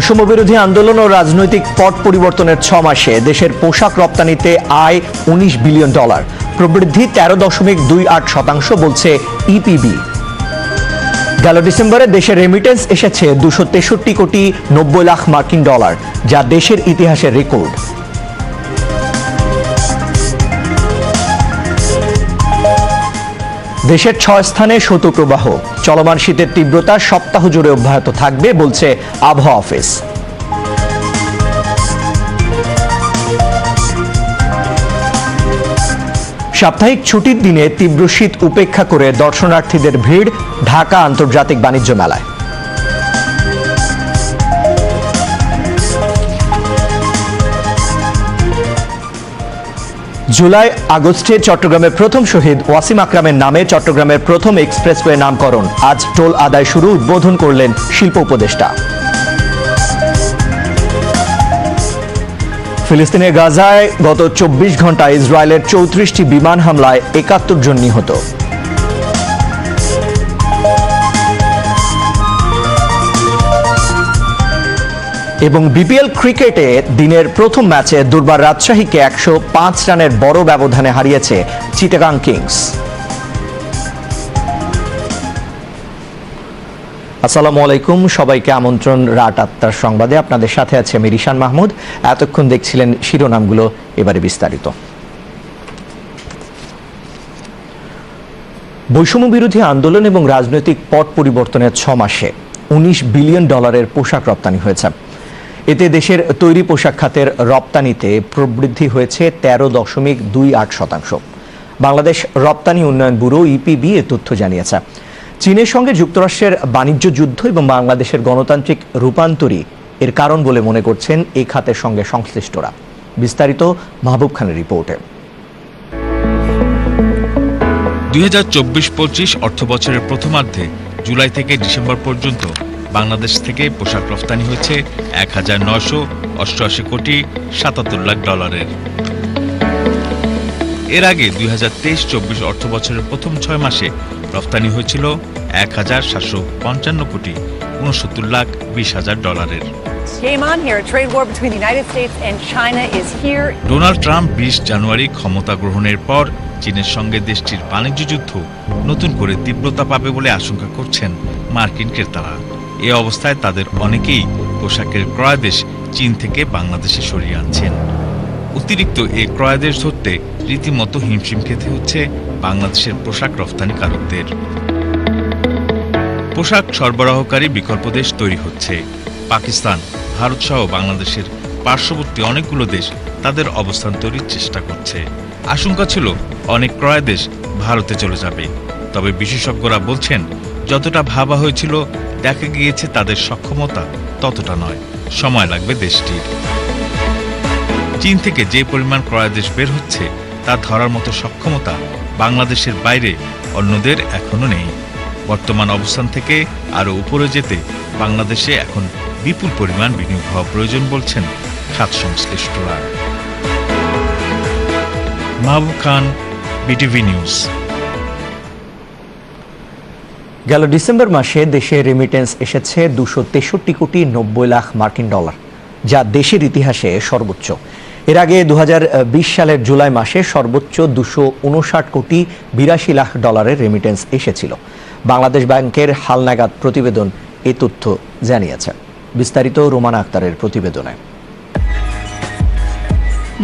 বৈষম্য বিরোধী আন্দোলন ও রাজনৈতিক পট পরিবর্তনের ছ মাসে দেশের পোশাক রপ্তানিতে আয় উনিশ বিলিয়ন ডলার। প্রবৃদ্ধি তেরো দশমিক দুই আট শতাংশ বলছে ইপিবি গেল ডিসেম্বরে দেশের রেমিটেন্স এসেছে দুশো তেষট্টি কোটি নব্বই লাখ মার্কিন ডলার, যা দেশের ইতিহাসের রেকর্ড দেশের ছয় স্থানে শৈত্যপ্রবাহ। চলমান শীতের তীব্রতা সপ্তাহ জুড়ে অব্যাহত থাকবে, বলছে আবহাওয়া অফিস। সাপ্তাহিক ছুটির দিনে তীব্র শীত উপেক্ষা করে দর্শনার্থীদের ভিড় ঢাকা আন্তর্জাতিক বাণিজ্য মেলায়। জুলাই আগস্টে চট্টগ্রামের প্রথম শহীদ ওয়াসিম আকরামের নামে চট্টগ্রামের প্রথম এক্সপ্রেসওয়ে নামকরণ। আজ টোল আদায় শুরু, উদ্বোধন করলেন শিল্প উপদেষ্টা। ফিলিস্তিনের গাজায় গত চব্বিশ ঘন্টায় ইসরায়েলের চৌত্রিশটি বিমান হামলায় একাত্তর জন নিহত। এবং বিপিএল ক্রিকেটে দিনের প্রথম ম্যাচে দুর্বার রাজশাহীকে একশো পাঁচ রানের বড় ব্যবধানে হারিয়েছে চিটাগাং কিংস। আসসালামু আলাইকুম, সবাইকে আমন্ত্রণ রাত আটটার সংবাদে। আপনাদের সাথে আছে আমি রিশান মাহমুদ। এতক্ষণ দেখছিলেন শিরোনামগুলো, এবারে বিস্তারিত। বৈষম্য বিরোধী আন্দোলন এবং রাজনৈতিক পট পরিবর্তনের ছ মাসে উনিশ বিলিয়ন ডলারের পোশাক রপ্তানি হয়েছে। এতে দেশের তৈরি পোশাক খাতের রপ্তানিতে প্রবৃদ্ধি হয়েছে তেরো দশমিক দুই আট শতাংশ। বাংলাদেশ রপ্তানি উন্নয়ন ব্যুরো ইপিবি এ তথ্য জানিয়েছে। চীনের সঙ্গে যুক্তরাষ্ট্রের বাণিজ্য যুদ্ধ এবং বাংলাদেশের গণতান্ত্রিক রূপান্তরই এর কারণ বলে মনে করছেন এই খাতের সঙ্গে সংশ্লিষ্টরা। বিস্তারিত মাহবুব খানের রিপোর্টে। দুই হাজার চব্বিশ পঁচিশ অর্থ বছরের প্রথমার্ধে জুলাই থেকে ডিসেম্বর পর্যন্ত বাংলাদেশ থেকে পোশাক রফতানি হয়েছে এক হাজার নয়শো অষ্টআশি কোটি সাতাত্তর লাখ ডলারের। এর আগে দুই হাজার তেইশ চব্বিশ অর্থ বছরের প্রথম ছয় মাসে রফতানি হয়েছিল এক হাজার সাতশো পঞ্চান্ন কোটি উনসত্তর লাখ বিশ হাজার ডলারের. ডোনাল্ড ট্রাম্প বিশ জানুয়ারি ক্ষমতা গ্রহণের পর চীনের সঙ্গে দেশটির বাণিজ্য যুদ্ধ নতুন করে তীব্রতা পাবে বলে আশঙ্কা করছেন মার্কিন ক্রেতারা। এ অবস্থায় তাদের অনেকেই পোশাকের ক্রয়াদেশ চীন থেকে বাংলাদেশে সরিয়ে আনছেন। অতিরিক্ত এই ক্রয়াদেশ ধরতে রীতিমতো হিমশিম খেতে হচ্ছে বাংলাদেশের পোশাক রফতানিকারকদের পোশাক সরবরাহকারী বিকল্প দেশ তৈরি হচ্ছে। পাকিস্তান, ভারত সহ বাংলাদেশের পার্শ্ববর্তী অনেকগুলো দেশ তাদের অবস্থান তৈরির চেষ্টা করছে। আশঙ্কা ছিল অনেক ক্রয় দেশ ভারতে চলে যাবে। তবে বিশেষজ্ঞরা বলছেন যতটা ভাবা হয়েছিল, দেখা গিয়েছে তাদের সক্ষমতা ততটা নয়। সময় লাগবে দেশটির। চীন থেকে যে পরিমাণ ক্রয়াদেশ বের হচ্ছে, তা ধরার মতো সক্ষমতা বাংলাদেশের বাইরে অন্যদের এখনও নেই। বর্তমান অবস্থান থেকে আরও উপরে যেতে বাংলাদেশে এখন বিপুল পরিমাণ বিনিয়োগ হওয়া প্রয়োজন বলছেন খাত সংশ্লিষ্টরা। Mahbub Khan, BTV news. গেল ডিসেম্বর মাসে দেশে রেমিটেন্স এসেছে দুশো তেষট্টি কোটি নব্বই লাখ মার্কিন ডলার, যা দেশের ইতিহাসে সর্বোচ্চ। এর আগে দু হাজার বিশ সালের জুলাই মাসে সর্বোচ্চ দুশো উনষাট কোটি বিরাশি লাখ ডলারের রেমিটেন্স এসেছিল। বাংলাদেশ ব্যাংকের হালনাগাদ প্রতিবেদন এ তথ্য জানিয়েছে। বিস্তারিত রোমানা আক্তারের প্রতিবেদনে।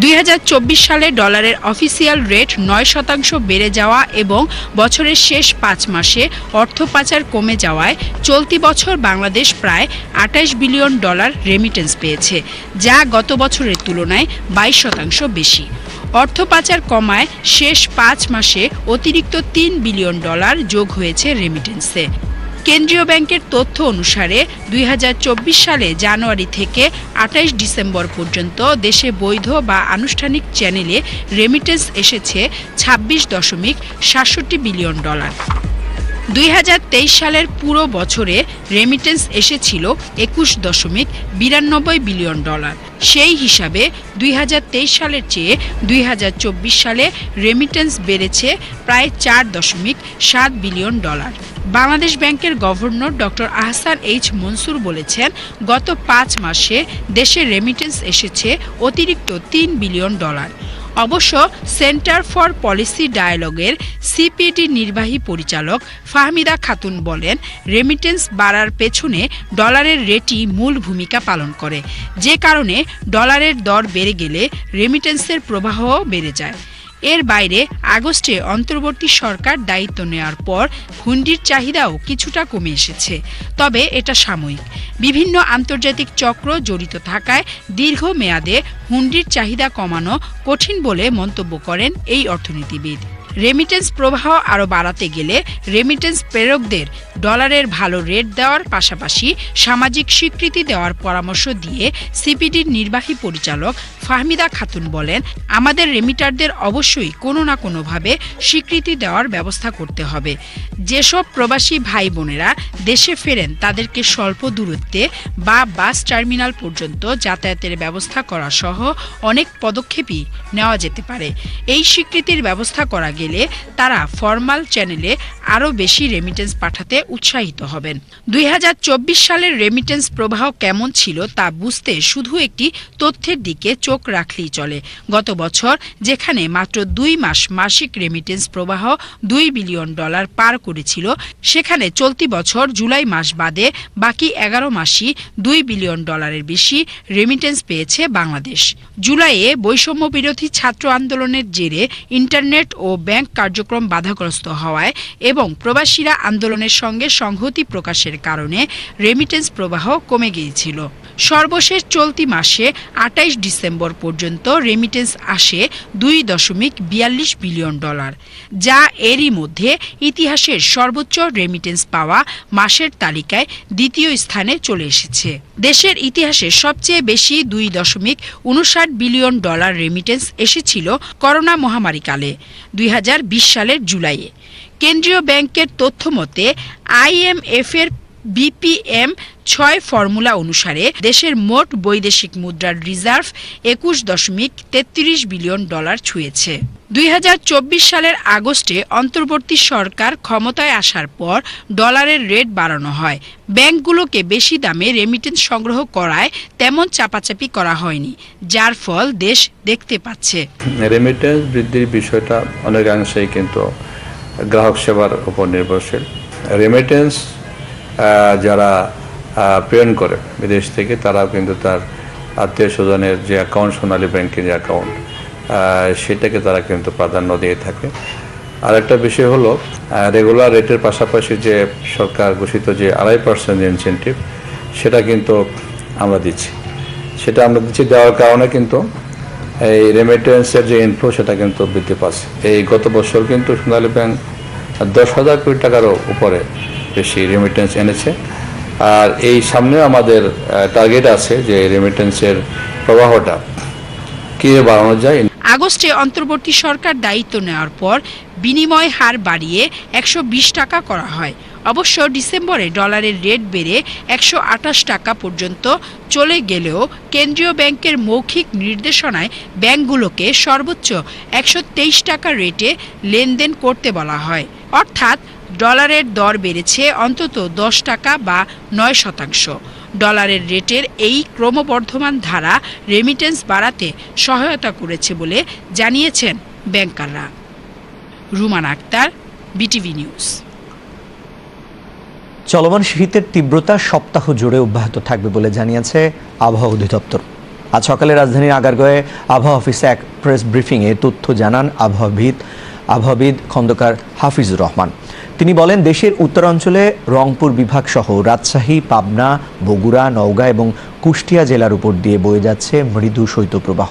দুই হাজার চব্বিশ সালে ডলারের অফিসিয়াল রেট নয় শতাংশ বেড়ে যাওয়া এবং বছরের শেষ পাঁচ মাসে অর্থ পাচার কমে যাওয়ায় চলতি বছর বাংলাদেশ প্রায় আঠাশ বিলিয়ন ডলার রেমিটেন্স পেয়েছে, যা গত বছরের তুলনায় বাইশ শতাংশ বেশি। অর্থ পাচার কমায় শেষ পাঁচ মাসে অতিরিক্ত তিন বিলিয়ন ডলার যোগ হয়েছে রেমিটেন্সে কেন্দ্রীয় ব্যাংকের তথ্য অনুসারে দুই হাজার চব্বিশ সালে জানুয়ারি থেকে আঠাইশ ডিসেম্বর পর্যন্ত দেশে বৈধ বা আনুষ্ঠানিক চ্যানেলে রেমিটেন্স এসেছে ছাব্বিশ দশমিক সাতষট্টি বিলিয়ন ডলার। দুই হাজার তেইশ সালের পুরো বছরে রেমিটেন্স এসেছিল একুশ দশমিক বিরানব্বই বিলিয়ন ডলার। সেই হিসাবে দুই হাজার তেইশ সালের চেয়ে দুই হাজার চব্বিশ সালে রেমিটেন্স বেড়েছে প্রায় চার দশমিক সাত বিলিয়ন ডলার। বাংলাদেশ ব্যাংকের governor doctor Ahsan H Mansur বলেছেন, গত পাঁচ মাসে দেশে রেমিটেন্স এসেছে অতিরিক্ত তিন বিলিয়ন ডলার। অবশ্য সেন্টার ফর পলিসি ডায়ালগের সিপিডি নির্বাহী পরিচালক ফাহমিদা খাতুন বলেন রেমিটেন্স বাড়ার পেছনে ডলারের রেটই মূল ভূমিকা পালন করে। যে কারণে ডলারের দর বেড়ে গেলে রেমিটেন্সের প্রবাহও বেড়ে যায়। এর বাইরে আগস্টে অন্তর্বর্তী সরকার দায়িত্ব নেওয়ার পর হুন্ডির চাহিদাও কিছুটা কমে এসেছে। তবে এটা সাময়িক। বিভিন্ন আন্তর্জাতিক চক্র জড়িত থাকায় দীর্ঘ মেয়াদে হুন্ডির চাহিদা কমানো কঠিন বলে মন্তব্য করেন এই অর্থনীতিবিদ। রেমিটেন্স প্রবাহ আরও বাড়াতে গেলে রেমিটেন্স প্রেরকদের ডলারের ভালো রেট দেওয়ার পাশাপাশি সামাজিক স্বীকৃতি দেওয়ার পরামর্শ দিয়ে সিপিডির নির্বাহী পরিচালক ফাহমিদা খাতুন বলেন, আমাদের রেমিটারদের অবশ্যই কোনো না কোনোভাবে স্বীকৃতি দেওয়ার ব্যবস্থা করতে হবে। যেসব প্রবাসী ভাই বোনেরা দেশে ফেরেন, তাদেরকে স্বল্প দূরত্বে বা বাস টার্মিনাল পর্যন্ত যাতায়াতের ব্যবস্থা করা সহ অনেক পদক্ষেপই নেওয়া যেতে পারে। এই স্বীকৃতির ব্যবস্থা করা গেলে তারা ফরমাল চ্যানেলে আরও বেশি রেমিটেন্স পাঠাতে উৎসাহিত হবেন। দুই সালের রেমিটেন্স প্রবাহ কেমন ছিল তা বুঝতে শুধু একটি তথ্যের দিকে চোখ রাখলেই চলে। গত বছর যেখানে মাত্র দুই মাস মাসিক রেমিটেন্স প্রবাহ দুই বিলিয়ন ডলার পার করেছিল, সেখানে চলতি বছর জুলাই মাস বাদে বাকি এগারো মাসই দুই বিলিয়ন ডলারের বেশি রেমিটেন্স পেয়েছে বাংলাদেশ। জুলাইয়ে বৈষম্য বিরোধী ছাত্র আন্দোলনের জেরে ইন্টারনেট ও ব্যাংক কার্যক্রম বাধাগ্রস্ত হওয়ায় এবং প্রবাসীরা আন্দোলনের সঙ্গে সংহতি প্রকাশের কারণে রেমিটেন্স প্রবাহ কমে গিয়েছিল। সর্বশেষ চলতি মাসে আটাইশ ডিসেম্বর পর্যন্ত রেমিটেন্স আসে দুই দশমিক বিয়াল্লিশ বিলিয়ন ডলার, যা এরই মধ্যে ইতিহাসের সর্বোচ্চ রেমিটেন্স পাওয়া মাসের তালিকায় দ্বিতীয় স্থানে চলে এসেছে। দেশের ইতিহাসে সবচেয়ে বেশি দুই দশমিক উনষাট বিলিয়ন ডলার রেমিটেন্স এসেছিল করোনা মহামারীকালে। দুই সালের জুলাইয়ে। কেন্দ্রীয় ব্যাংকের তথ্য মতে আইএমএফ এর বিপিএম ছয় ফর্মুলা অনুসারে দেশের মোট বৈদেশিক মুদ্রার রিজার্ভ একুশ দশমিক তেত্রিশ বিলিয়ন ডলার ছুঁয়েছে। দুই হাজার চব্বিশ সালের আগস্টে অন্তর্বর্তী সরকার ক্ষমতায় আসার পর ডলারের রেট বাড়ানো হয়। ব্যাংকগুলোকে বেশি দামে রেমিটেন্স সংগ্রহ করায় তেমন চাপাচাপি করা হয়নি, যার ফল দেশ দেখতে পাচ্ছে। রেমিটেন্স বৃদ্ধির বিষয়টা অনেকাংশেই কিন্তু গ্রাহক সেবার উপর নির্ভরশীল। রেমিটেন্স যারা প্রেরণ করে। বিদেশ থেকে তারাও কিন্তু তার আত্মীয় স্বজনের যে অ্যাকাউন্ট সোনালী ব্যাংকের যে অ্যাকাউন্ট সেটাকে তারা কিন্তু প্রাধান্য দিয়ে থাকে। আরেকটা বিষয় হলো রেগুলার রেটের পাশাপাশি যে সরকার ঘোষিত যে আড়াই পার্সেন্ট ইনসেন্টিভ সেটা কিন্তু আমরা দিচ্ছি। সেটা আমরা দিচ্ছি দেওয়ার কারণে কিন্তু এই রেমিটেন্সের যে ইনফ্লো সেটা কিন্তু বৃদ্ধি পাচ্ছে। এই গত বছর কিন্তু সোনালী ব্যাংক দশ হাজার কোটি টাকারও উপরে বেশি রেমিটেন্স এনেছে। আর এই সামনে আমাদের টার্গেট আছে যে রেমিটেন্সের প্রবাহটা। কীভাবে বাড়ানো যায়? আগস্টে অন্তর্বর্তী সরকার দায়িত্ব নেওয়ার পর বিনিময় হার বাড়িয়ে একশো বিশ টাকা করা হয়। অবশ্য ডিসেম্বরে ডলারের রেট বেড়ে একশো আঠাশ টাকা পর্যন্ত চলে গেলেও কেন্দ্রীয় ব্যাংকের মৌখিক নির্দেশনায় ব্যাংকগুলোকে সর্বোচ্চ একশো তেইশ টাকা রেটে লেনদেন করতে বলা হয়। অর্থাৎ ডলারের দর বেড়েছে অন্তত দশ টাকা বা নয় শতাংশ। ডলারের রেটের এই ক্রমবর্ধমান ধারা রেমিটেন্স বাড়াতে সহায়তা করেছে বলে জানিয়েছেন ব্যাংকাররা। Ruman Akter, BTV news. চলমান শীতের তীব্রতা সপ্তাহ জুড়ে অব্যাহত থাকবে বলে জানিয়েছে আবহাওয়া অধিদপ্তর। আজ সকালে রাজধানীর আগারগয়ে আবহাওয়া অফিসে এক প্রেস ব্রিফিংয়ে তথ্য জানান আবহাওয়াবিদ আবহাওয়াবিদ খন্দকার হাফিজুর রহমান। তিনি বলেন, দেশের উত্তরাঞ্চলে রংপুর বিভাগ সহ রাজশাহী, পাবনা, বগুড়া, নওগাঁ এবং কুষ্টিয়া জেলার উপর দিয়ে বয়ে যাচ্ছে মৃদু শৈত্যপ্রবাহ।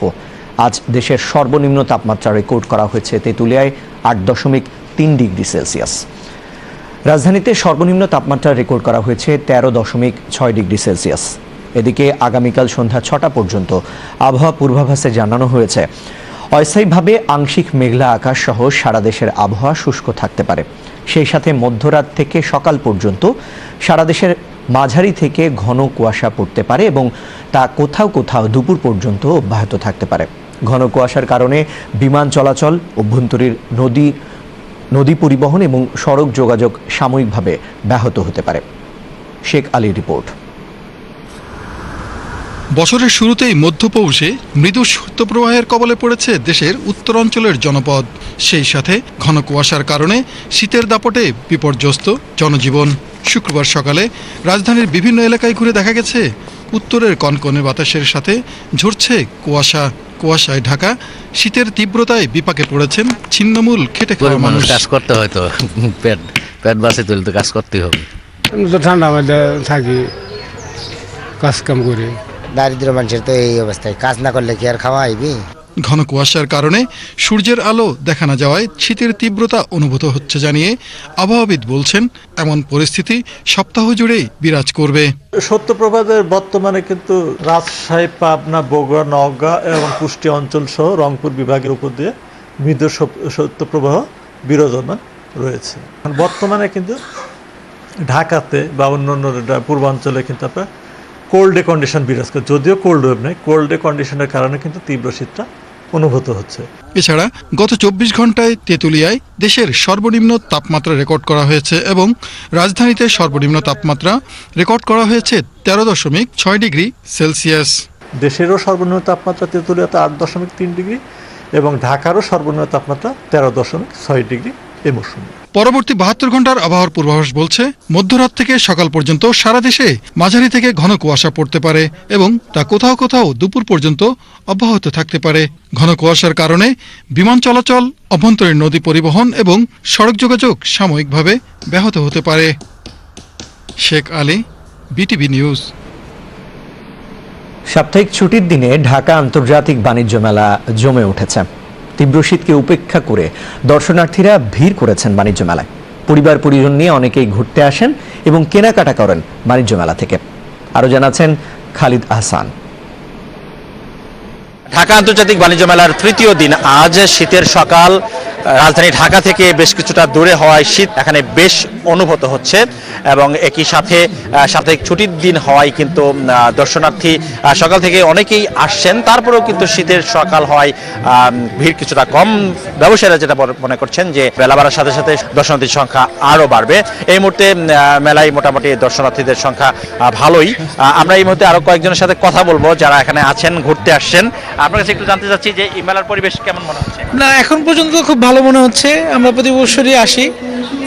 আজ দেশের সর্বনিম্ন তাপমাত্রা রেকর্ড করা হয়েছে তেঁতুলিয়ায় আট দশমিক তিন ডিগ্রি সেলসিয়াস। রাজধানীতে সর্বনিম্ন তাপমাত্রা রেকর্ড করা হয়েছে তেরো দশমিক ছয় ডিগ্রি সেলসিয়াস। এদিকে আগামীকাল সন্ধ্যা ছটা পর্যন্ত আবহাওয়া পূর্বাভাসে জানানো হয়েছে। অস্থায়ীভাবে আংশিক মেঘলা আকাশ সহ সারা দেশের আবহাওয়া শুষ্ক থাকতে পারে। সেই সাথে মধ্যরাত থেকে সকাল পর্যন্ত সারা দেশের মাঝারি থেকে ঘন কুয়াশা পড়তে পারে এবং তা কোথাও কোথাও দুপুর পর্যন্ত অব্যাহত থাকতে পারে। ঘন কুয়াশার কারণে বিমান চলাচল, অভ্যন্তরীণ নদী নদী পরিবহন এবং সড়ক যোগাযোগ সাময়িকভাবে ব্যাহত হতে পারে। শেখ আলী রিপোর্ট। বছরের শুরুতেই মধ্যপ্রবেশে মৃদু শৈত্যপ্রবাহের কবলে পড়েছে দেশের উত্তরাঞ্চলের জনপদ। সেই সাথে ঘন কুয়াশার কারণে শীতের দাপটে বিপর্যস্ত জনজীবন। শুক্রবার সকালে রাজধানীর বিভিন্ন এলাকায় ঘুরে দেখা গেছে উত্তরের কনকনে বাতাসের সাথে ঝরছে কুয়াশা। কুয়াশায় ঢাকা শীতের তীব্রতায় বিপাকে পড়েছেন ছিন্নমূল খেটে খাওয়া মানুষ কাজ করতে হয় তো পেট পেট বাঁচে তুলে তো কাজ করতেই হবে। আমি তো ঠান্ডা মধ্যে থাকি কাজ কাম করি। দারিদ্র মানুষের তো এই অবস্থায়। কাজ না করলে কি আর খাওয়া আইবি ঘন কুয়াশার কারণে সূর্যের আলো দেখা না যাওয়ায় শীতের তীব্রতা অনুভূত হচ্ছে জানিয়ে আবহাওয়াবিদ বলছেন এমন পরিস্থিতি সপ্তাহ জুড়েই বিরাজ করবে। সত্যপ্রভাদের বর্তমানে কিন্তু রাজশাহী পাবনা বগুড়া নওগাঁ এবং কুষ্টি অঞ্চল সহ রংপুর বিভাগের উপর দিয়ে মৃদু শৈত্যপ্রবাহ বিরাজমান রয়েছে। বর্তমানে কিন্তু ঢাকাতে বা অন্য অন্য পূর্বাঞ্চলে কিন্তু আপনার কোল্ড কন্ডিশন বিরাজ করে যদিও কোল্ড ওয়েভ নেই কোল্ডে কন্ডিশনের কারণে কিন্তু তীব্র শীতটা অনুভূত হচ্ছে। এছাড়া গত চব্বিশ ঘন্টায় তেঁতুলিয়ায় দেশের সর্বনিম্ন তাপমাত্রা রেকর্ড করা হয়েছে এবং রাজধানীতে সর্বনিম্ন তাপমাত্রা রেকর্ড করা হয়েছে তেরো দশমিক ছয় ডিগ্রি সেলসিয়াস। দেশেরও সর্বনিম্ন তাপমাত্রা তেঁতুলিয়াতে আট দশমিক তিন ডিগ্রি এবং ঢাকারও সর্বনিম্ন তাপমাত্রা তেরো দশমিক ছয় ডিগ্রি। এ মৌসুমে পরবর্তী বাহাত্তর ঘণ্টার আবহাওয়ার পূর্বাভাস বলছে মধ্যরাত থেকে সকাল পর্যন্ত সারা দেশে মাঝারি থেকে ঘন কুয়াশা পড়তে পারে এবং তা কোথাও কোথাও দুপুর পর্যন্ত অব্যাহত থাকতে পারে। ঘন কুয়াশার কারণে বিমান চলাচল অভ্যন্তরীণ নদী পরিবহন এবং সড়ক যোগাযোগ সাময়িকভাবে ব্যাহত হতে পারে। Sheikh Ali BTV news. সাপ্তাহিক ছুটির দিনে ঢাকা আন্তর্জাতিক বাণিজ্য মেলা জমে উঠেছে। তীব্র শীতকে উপেক্ষা করে দর্শনার্থীরা ভিড় করেছেন বাণিজ্য মেলায়। পরিবার, পরিজন নিয়ে অনেকেই ঘুরতে আসেন এবং কেনাকাটা করেন বাণিজ্য মেলা থেকে। আরও জানাচ্ছেন খালিদ আহসান। ঢাকা আন্তর্জাতিক বাণিজ্য মেলার তৃতীয় দিন। আজ শীতের সকাল রাজধানী ঢাকা থেকে বেশ কিছুটা দূরে হওয়ায় শীত এখানে বেশ অনুভূত হচ্ছে এবং একই সাথে সাপ্তাহিক ছুটির দিন হওয়ায় কিন্তু দর্শনার্থী সকাল থেকে অনেকেই আসছেন। তারপরেও কিন্তু শীতের সকাল হওয়ায় ভিড় কিছুটা কম। ব্যবসায়ীরা যেটা মনে করছেন যে, বেলা বাড়ার সাথে সাথে দর্শনার্থীর সংখ্যা আরও বাড়বে। এই মুহূর্তে মেলায় মোটামুটি দর্শনার্থীদের সংখ্যা ভালোই। আমরা এই মুহূর্তে আরও কয়েকজনের সাথে কথা বলব যারা এখানে আছেন, ঘুরতে আসছেন। আপনার কাছে একটু জানতে চাচ্ছি যে এই মেলার পরিবেশ কেমন মনে হচ্ছে? না এখন পর্যন্ত খুব ভালো মনে হচ্ছে। আমরা প্রতি বছরই আসি।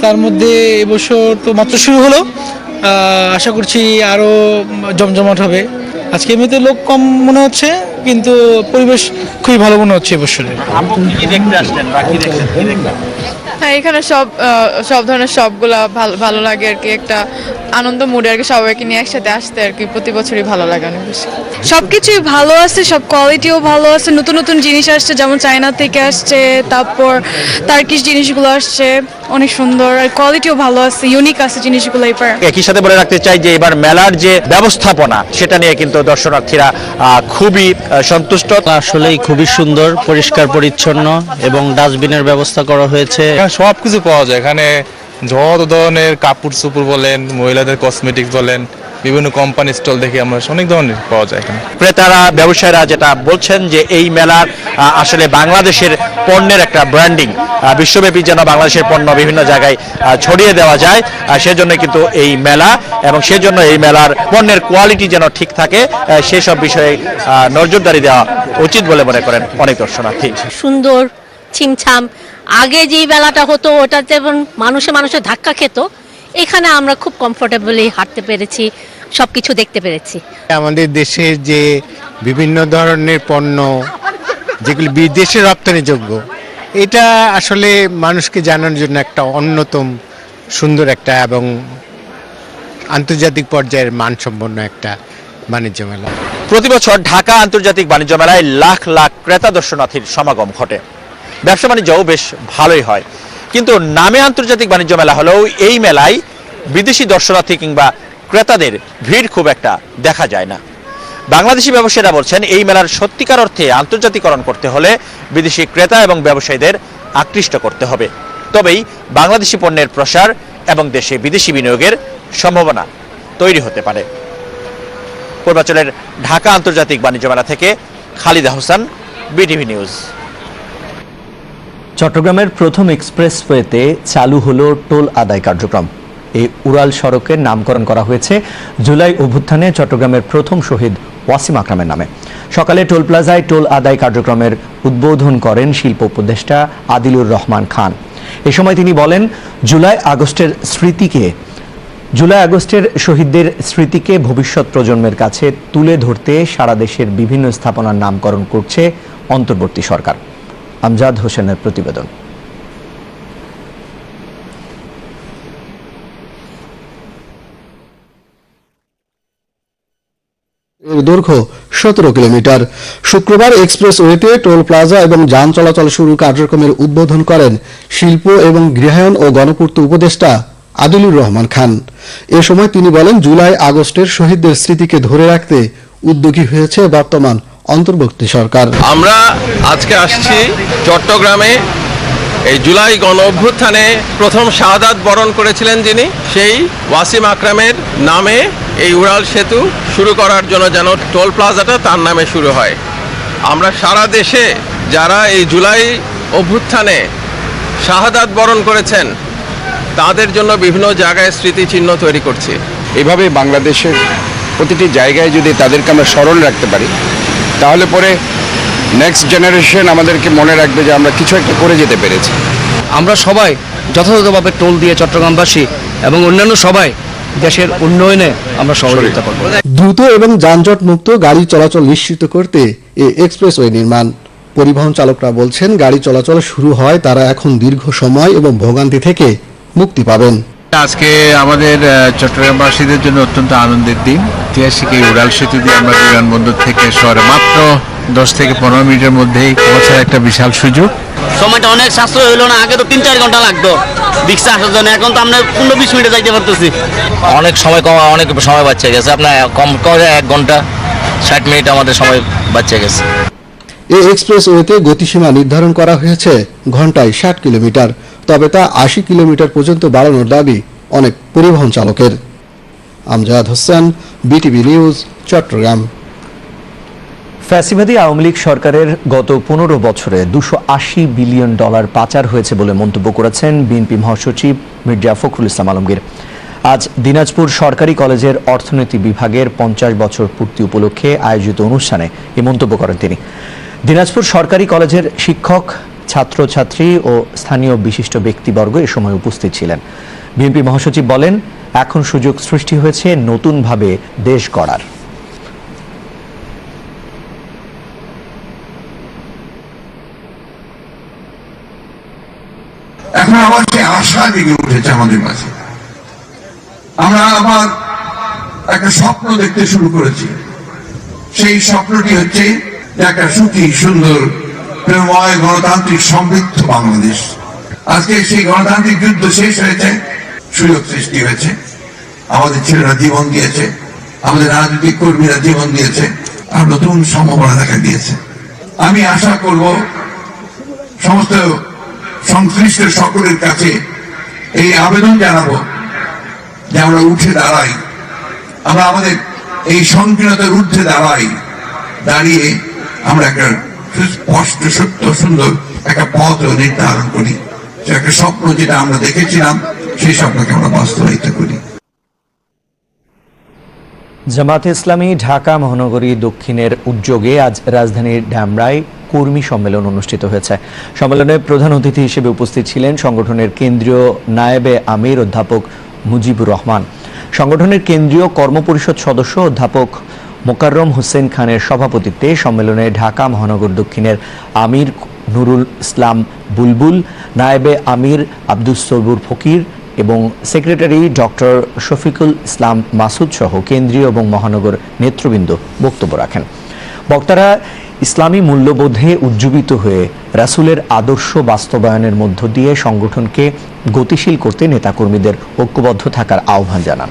তার মধ্যে এবছর তো মাত্র শুরু হলো। আশা করছি আরও জমজমাট হবে। আজকে এমনিতে লোক কম মনে হচ্ছে কিন্তু পরিবেশ খুবই ভালো মনে হচ্ছে এবছরে। আপনি কি দেখতে আসছেন বা কি কি দেখলেন হ্যাঁ এখানে সব সব ধরনের শপগুলা ভালো ভালো লাগে আর কি। একটা আনন্দ মুডে আর কি সবাইকে নিয়ে একসাথে আসতে আর কি প্রতি বছরই ভালো লাগে অনেক বেশি। সব কিছুই ভালো আছে সব কোয়ালিটিও ভালো আছে নতুন নতুন জিনিস আসছে যেমন চায়না থেকে আসছে তারপর তার্কিশ জিনিসগুলো আসছে অনেক সুন্দর। আর কোয়ালিটিও ভালো আছে ইউনিক আছে জিনিসগুলো এবার। একই সাথে বলে রাখতে চাই যে এবার মেলার যে ব্যবস্থাপনা সেটা নিয়ে কিন্তু দর্শনার্থীরা খুবই সন্তুষ্ট। আসলেই খুবই সুন্দর পরিষ্কার পরিচ্ছন্ন এবং ডাস্টবিনের ব্যবস্থা করা হয়েছে। এখানে সব কিছু পাওয়া যায়। এখানে যত ধরনের কাপড় চোপড় বলেন মহিলাদের কসমেটিক্স বলেন বিভিন্ন কোম্পানি স্টল দেখে আমরা অনেক ধরনের পাওয়া যায় এখানে। ক্রেতারা ব্যবসায়ীরা যেটা বলছেন যে এই মেলার আসলে বাংলাদেশের পণ্যের একটা ব্র্যান্ডিং বিশ্বব্যাপী যেন বাংলাদেশের পণ্য বিভিন্ন জায়গায় ছড়িয়ে দেওয়া যায় সেজন্য কিন্তু এই মেলা এবং সেজন্য এই মেলার পণ্যের কোয়ালিটি যেন ঠিক থাকে সেসব বিষয়ে আহ, নজরদারি দেওয়া উচিত বলে মনে করেন অনেক দর্শনার্থী। সুন্দর ছিমছাম আগে যেই বেলাটা হতো ওটা যেমন মানুষে মানুষে ধাক্কা খেত এখানে আমরা খুব কমফোর্টেবলি হাঁটতে পেরেছি সব কিছু দেখতে পেরেছি। আমাদের দেশের যে বিভিন্ন ধরনের পণ্য যেগুলি বিদেশে রপ্তানিযোগ্য এটা আসলে মানুষকে জানানোর জন্য একটা অন্যতম সুন্দর একটা এবং আন্তর্জাতিক পর্যায়ের মানসম্পন্ন একটা বাণিজ্য মেলা। প্রতি বছর ঢাকা আন্তর্জাতিক বাণিজ্য মেলায় লাখ লাখ ক্রেতা দর্শনার্থীর সমাগম ঘটে। ব্যবসা বাণিজ্যও বেশ ভালোই হয়। কিন্তু নামে আন্তর্জাতিক বাণিজ্য মেলা হলেও এই মেলায় বিদেশি দর্শনার্থী কিংবা ক্রেতাদের ভিড় খুব একটা দেখা যায় না। বাংলাদেশি ব্যবসায়ীরা বলছেন, এই মেলার সত্যিকার অর্থে আন্তর্জাতিকরণ করতে হলে বিদেশি ক্রেতা এবং ব্যবসায়ীদের আকৃষ্ট করতে হবে। তবেই বাংলাদেশি পণ্যের প্রসার এবং দেশে বিদেশি বিনিয়োগের সম্ভাবনা তৈরি হতে পারে। পূর্বাঞ্চলের ঢাকা আন্তর্জাতিক বাণিজ্য মেলা থেকে খালিদা হোসেন, বিটিভি নিউজ। চট্টগ্রামের প্রথম এক্সপ্রেসওয়েতে চালু হলো টোল আদায় কার্যক্রম। এই উড়াল সড়কের নামকরণ করা হয়েছে জুলাই অভ্যুত্থানে চট্টগ্রামের প্রথম শহীদ ওয়াসিম আকরামের নামে। সকালে টোল প্লাজায় টোল আদায় কার্যক্রমের উদ্বোধন করেন শিল্প উপদেষ্টা আদিলুর রহমান খান। এ সময় তিনি বলেন, জুলাই আগস্টের স্মৃতিকে, জুলাই আগস্টের শহীদদের স্মৃতিকে ভবিষ্যৎ প্রজন্মের কাছে তুলে ধরতে সারা দেশের বিভিন্ন স্থাপনার নামকরণ করছে অন্তর্বর্তী সরকার। আমজাদ হোসেনের প্রতিবেদন। দৈর্ঘ্য সতেরো কিলোমিটার। শুক্রবার এক্সপ্রেসওয়েতে টোল প্লাজা এবং যান চলাচল শুরু কার্যক্রমের উদ্বোধন করেন শিল্প এবং গৃহায়ন ও গণপূর্ত উপদেষ্টা আদিলুর রহমান খান। এ সময় তিনি বলেন, জুলাই আগস্টের শহীদদের স্মৃতিকে ধরে রাখতে উদ্যোগী হয়েছে বর্তমান অন্তর্বর্তী সরকার। আমরা আজকে আসছি চট্টগ্রামে। এই জুলাই গণ অভ্যুত্থানে প্রথম শাহাদাত বরণ করেছিলেন যিনি। সেই ওয়াসিম আকরামের নামে এই উড়াল সেতু শুরু করার জন্য যেন টোল প্লাজাটা তার নামে শুরু হয়। আমরা সারা দেশে যারা এই জুলাই অভ্যুত্থানে শাহাদাত বরণ করেছেন, তাদের জন্য বিভিন্ন জায়গায় স্মৃতিচিহ্ন তৈরি করছি। এভাবে বাংলাদেশের প্রতিটি জায়গায় যদি তাদেরকে আমরা স্মরণ রাখতে পারি তাহলে পরে নেক্সট জেনারেশন আমাদেরকে মনে রাখবে যে আমরা কিছু একটা করে যেতে পেরেছি। আমরা সবাই যথাযথভাবে টোল দিয়ে চট্টগ্রামবাসী এবং অন্যান্য সবাই দেশের উন্নয়নে আমরা সহযোগিতা করব। দ্রুত এবং যানজট মুক্ত গাড়ি চলাচল নিশ্চিত করতে এ এক্সপ্রেসওয়ে নির্মাণ। পরিবহন চালকরা বলছেন গাড়ি চলাচল শুরু হয় তারা এখন দীর্ঘ সময় এবং ভোগান্তি থেকে মুক্তি পাবেন। আজকে আমাদের চট্টগ্রামবাসীদের জন্য অত্যন্ত আনন্দের দিন। ঐতিহাসিক এই উড়াল সেতু দিয়ে আমরা বিমানবন্দর থেকে শহরে মাত্র দশ থেকে পনেরো মিনিটের মধ্যেই পৌঁছার একটা বিশাল সুযোগ। সময়টা অনেক সাশ্রয় হইল না আগে তো তিন চার ঘণ্টা লাগতো রিক্সা আসার জন্য এখন তো আমরা পনেরো বিশ মিনিটে যাইতে পারতেছি। অনেক সময় কম অনেক সময় বাচ্চা গেছে। আপনার কম করে এক ঘণ্টা ষাট মিনিট আমাদের সময় বাচ্চা গেছে। এই এক্সপ্রেসওয়েতে গতিসীমা নির্ধারণ করা হয়েছে ঘন্টায় ষাট কিলোমিটার। তবে তা আশি কিলোমিটার পর্যন্ত বাড়ানোর দাবি অনেক পরিবহন চালকের। Amjad Hossain, BTV news, Chattogram. ফ্যাসিবাদী আওয়ামী লীগ সরকারের গত পনেরো বছরে দুশো আশি বিলিয়ন ডলার পাচার হয়েছে বলে মন্তব্য করেছেন বিএনপি মহাসচিব মির্জা ফখরুল ইসলাম আলমগীর। আজ দিনাজপুর সরকারি কলেজের অর্থনীতি বিভাগের পঞ্চাশ বছর পূর্তি উপলক্ষে আয়োজিত অনুষ্ঠানে এই মন্তব্য করেন তিনি। দিনাজপুর সরকারি কলেজের শিক্ষক ছাত্রছাত্রী ও স্থানীয় বিশিষ্ট ব্যক্তিবর্গ এ সময় উপস্থিত ছিলেন। বিএনপি মহাসচিব বলেন, এখন সুযোগ সৃষ্টি হয়েছে নতুনভাবে দেশ গড়ার। এখন আবার আশা জেগে উঠেছে আমাদের মাঝে। আমরা আবার একটা স্বপ্ন দেখতে শুরু করেছি। সেই স্বপ্নটি হচ্ছে একটা সুখী, সুন্দর প্রেমময় গণতান্ত্রিক সমৃদ্ধ বাংলাদেশ। আজকে সেই গণতান্ত্রিক যুদ্ধ শেষ হয়েছে, সুযোগ সৃষ্টি হয়েছে। আমাদের ছেলেরা জীবন দিয়েছে, আমাদের রাজনৈতিক কর্মীরা জীবন দিয়েছে, আর নতুন সম্ভাবনা দেখা দিয়েছে। আমি আশা করব, সমস্ত সংশ্লিষ্ট সকলের কাছে এই আবেদন জানাব যে আমরা উঠে দাঁড়াই। আমরা আমাদের এই সংকীর্ণতার ঊর্ধ্বে দাঁড়াই, দাঁড়িয়ে আমরা একটা সুস্পষ্ট সত্য সুন্দর একটা পথ নির্ধারণ করি। একটা স্বপ্ন যেটা আমরা দেখেছিলাম, সেই স্বপ্নকে আমরা বাস্তবায়িত করি। জামাতে ইসলামী ঢাকা মহানগরী দক্ষিণের উদ্যোগে আজ রাজধানীর ড্যামরায় কর্মী সম্মেলন অনুষ্ঠিত হয়েছে। সম্মেলনে প্রধান অতিথি হিসেবে উপস্থিত ছিলেন সংগঠনের কেন্দ্রীয় নায়েবে আমির অধ্যাপক মুজিবুর রহমান। সংগঠনের কেন্দ্রীয় কর্মপরিষদ সদস্য অধ্যাপক মোকাররম হোসেন খানের সভাপতিত্বে সম্মেলনে ঢাকা মহানগর দক্ষিণের আমির নুরুল ইসলাম বুলবুল, নায়েবে আমির আব্দুস সবুর ফকির এবং সেক্রেটারি ডক্টর শফিকুল ইসলাম মাসুদ সহ কেন্দ্রীয় এবং মহানগর নেতৃবৃন্দ বক্তব্য রাখেন। বক্তারা ইসলামী মূল্যবোধে উজ্জীবিত হয়ে রাসূলের আদর্শ বাস্তবায়নের মধ্য দিয়ে সংগঠনকে গতিশীল করতে নেতাকর্মীদের ঐক্যবদ্ধ থাকার আহ্বান জানান।